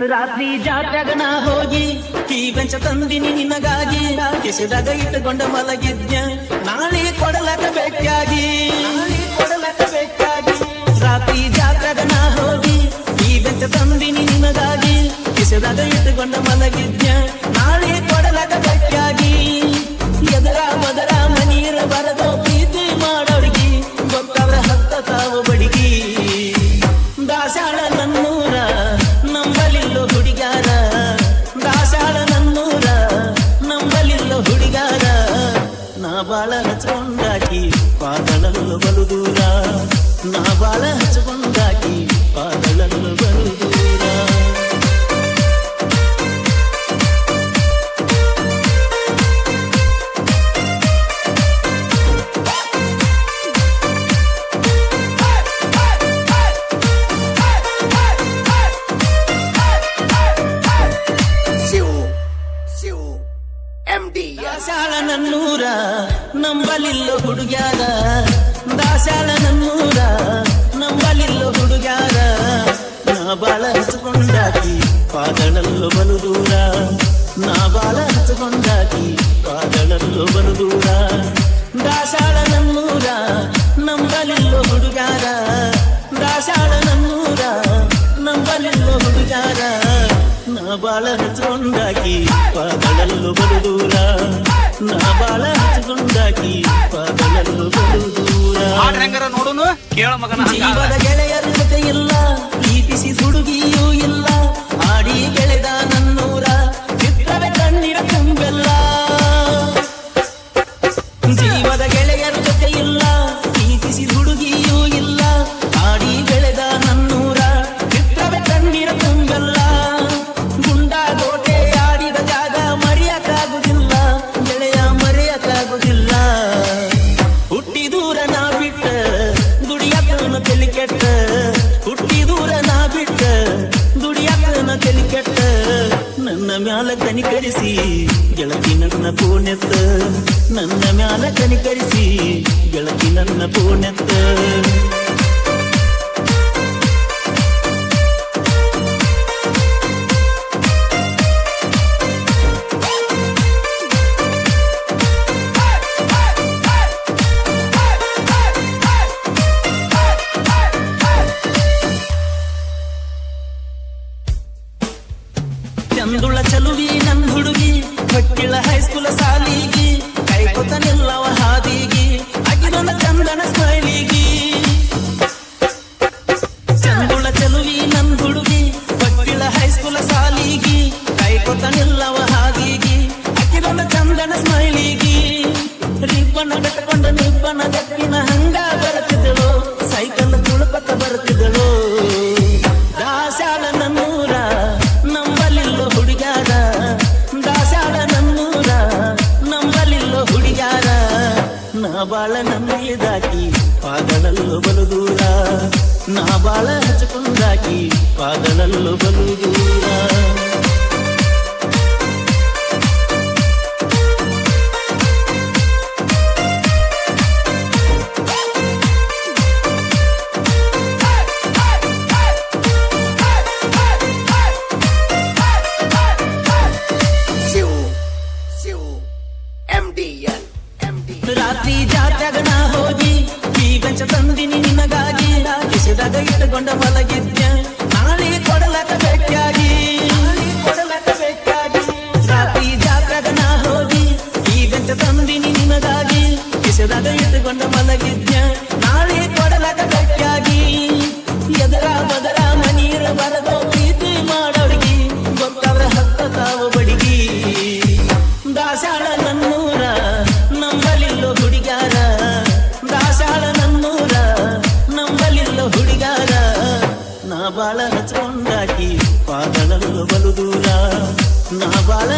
ರಾತ್ರಿ ಜಾತ್ರೆಗ ನಾ ಹೋಗಿ ಕೀ ಬೆಂಚ ತಂದಿನಿ ನಿನಗಾಗಿ. ಕಿಸಿದಾಗ ಇಟ್ಟುಕೊಂಡ ಮಲಗಿದ್ಯ ನಾಳೆ ಕೊಡಲಕ ಬೇಕಾಗಿ ರಾತ್ರಿ ಜಾತ್ರೆಗ ನಾ ಹೋಗಿ ಕೀ ಬೆಂಚ ತಂದಿನಿ ನಿನಗಾಗಿ. ಕಿಸಿದಾಗ ಇಟ್ಟುಕೊಂಡ ಮಲಗಿದ್ಯ ನಾಳೆ ಕೊಡಲಕ ಬೇಕಾಗಿ ಎದರ ಮದರ ಮನೀರ ಬರದೋ ಪ್ರೀತಿ ಮಾಡೋರಿಗೆ ಗೊತ್ತವ್ರ ಹತ್ತ ತಾವು ನಾ ಬಾಳ ಹಚ್ಕೊಂಡಾಕಿ ಪಾದಳಲ್ಲು ಬಲು ದೂರ ನಾ ಬಾಳ ಹಚ್ಕೊಂಡಾಕಿ ದಾಸಾಳ ನನ್ನೂರ ನಂಬಲಿಲ್ಲೋ ಹುಡುಗ್ಯಾರ ದಾಸಾಳ ನನ್ನೂರ ನಂಬಲಿಲ್ಲೋ ಹುಡುಗ್ಯಾರ ನಾ ಬಾಳ ಹಚ್ಕೊಂಡಾಕಿ ಪಾದಳಲ್ಲು ಬಲು ದೂರ ನಾ ಬಾಳ ಹಚ್ಕೊಂಡಾಕಿ ಪಾದಳಲ್ಲು ಬಲು ದೂರ ದಾಸಾಳ ನನ್ನೂರ ನಂಬಲಿಲ್ಲೋ ಹುಡುಗಾರ ದಾಸಾಳ ನನ್ನೂರ ನಂಬಲಿಲ್ಲೋ ಹುಡುಗಾರ ನಾ ಬಾಳ ಹಚ್ಕೊಂಡಾಕಿ ಪಾದಳಲ್ಲು ಬಲು ದೂರ. ನಾ ಬಾಳ ಹಚ್ಕೊಂಡಾಕಿ ಪಾದಳಲ್ಲು ಬಲು ದೂರ. ಹಾಡ್ರಿ ನೋಡುನು? ಕೇಳ ಮಗನ ಗೆಳೆಯರ ಕನಿಕರಿಸಿ ಗೆಳತಿ ನನ್ನ ಪೂರ್ಣೆತ್ತ ನನ್ನ ಮ್ಯಾಲ ಕನಿಕರಿಸಿ ಗೆಳತಿ ನನ್ನ ಪೂರ್ಣೆತ್ತ ಹೊಕ್ಕಿಳ ಹೈಸ್ಕೂಲ ಸಾಲಿಗಿ ಕೈಕೊತ ನಿಲ್ಲವ ಹಾದಿಗಿ ಅಗಿರನ ಚಂದನ ಸ್ಮೈಲಿಗಿ. ಚಂದುಳ ಚಲುವಿ ನನ್ ಹುಡುಗಿ ಹೊಕ್ಕಿಳ ಹೈಸ್ಕೂಲ ಸಾಲಿಗಿ ಕೈಕೊತ ನಿಲ್ಲವ ಹಾದಿಗಿ ಅಗಿರನ ಚಂದನ ಸ್ಮೈಲಿಗಿ. ರಿಬ್ಬನ ಕಟ್ಕೊಂಡ ನಿಬ್ಬನ ಗಟ್ಟಿನ ಹಂಗ ಬರ್ತಿದ್ದಳು ಸೈಕಲ್ ತುಳುಪಕ್ಕ ಬರ್ತಿದ್ದಳು ನಾ ಬಾಳ ನಂಬಿದಾಕಿ ಪಾದಳಲ್ಲು ಬಲು ದೂರ ನಾ ಬಾಳ ಹಚ್ಕೊಂಡಾಕಿ ಪಾದಳಲ್ಲು ಬಲು ಕಿಸೆದಾಗ ಇಟ್ಟುಕೊಂಡ ನಾ ಬಾಳ